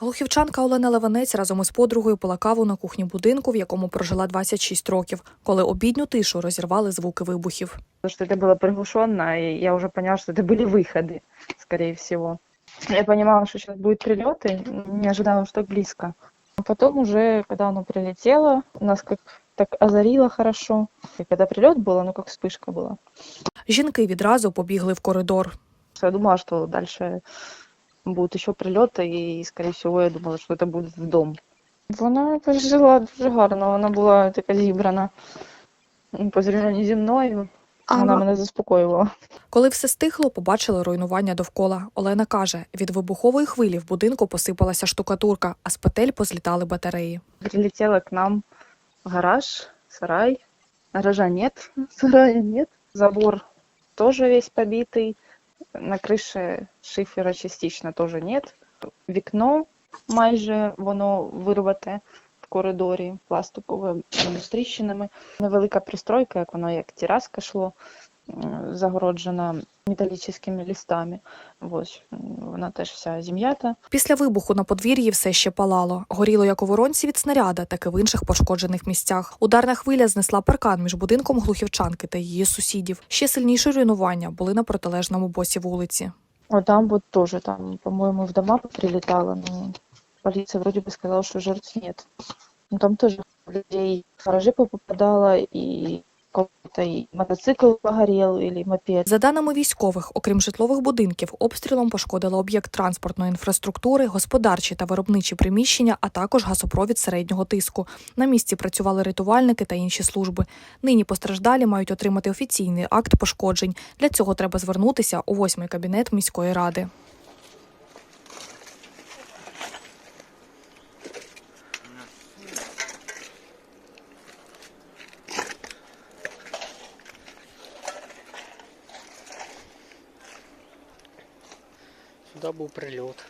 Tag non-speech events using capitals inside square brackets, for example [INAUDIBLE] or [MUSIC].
Глухівчанка Олена Леванець разом із подругою пила каву на кухні будинку, в якому прожила 26 років, коли обідню тишу розірвали звуки вибухів. Потому что это было приглушенно, и я уже поняла, что это были выходы, скорее всего. Я понимала, что сейчас будет прилет, и не ожидала, что так близко. А потом уже, когда оно прилетело, нас как так озарило хорошо. И когда прилет был, оно как вспышка была. Жінки відразу побігли в коридор. Я думала, что дальше будут еще прильоти, і, скорее всего, я думала, що це буде в дом. Вона жила дуже гарно, вона була така зібрана по зрівнянню зі мною. Вона мене заспокоювала. Коли все стихло, побачили руйнування довкола. Олена каже, від вибухової хвилі в будинку посипалася штукатурка, а з петель позлітали батареї. Прилетела к нам гараж, сарай. Гаража нет, [LAUGHS] сарая нет. Забор тоже весь побитый. На крыше шифера частично тоже нет. Вікно майже воно вирвате в коридорі, пластикове з тріщинами. Невелика пристройка, як воно як тераска шло, м, загороджена металічними листами. Ось вона теж вся зім'ята. Після вибуху на подвір'ї все ще палало. Горіло як у воронці від снаряда, так і в інших пошкоджених місцях. Ударна хвиля знесла паркан між будинком глухівчанки та її сусідів. Ще сильніші руйнування були на протилежному боці вулиці. Вот там вот тоже, там, по-моему, в дома прилетало, но полиция вроде бы сказала, что жертв нет. Но там тоже людей в гаражи попадало, и какой-то мотоцикл погорел, или мопед. За даними військових, окрім житлових будинків, обстрілом пошкодило об'єкт транспортної інфраструктури, господарчі та виробничі приміщення, а також газопровід середнього тиску. На місці працювали рятувальники та інші служби. Нині постраждалі мають отримати офіційний акт пошкоджень. Для цього треба звернутися у восьмий кабінет міської ради. Сюди був прильот.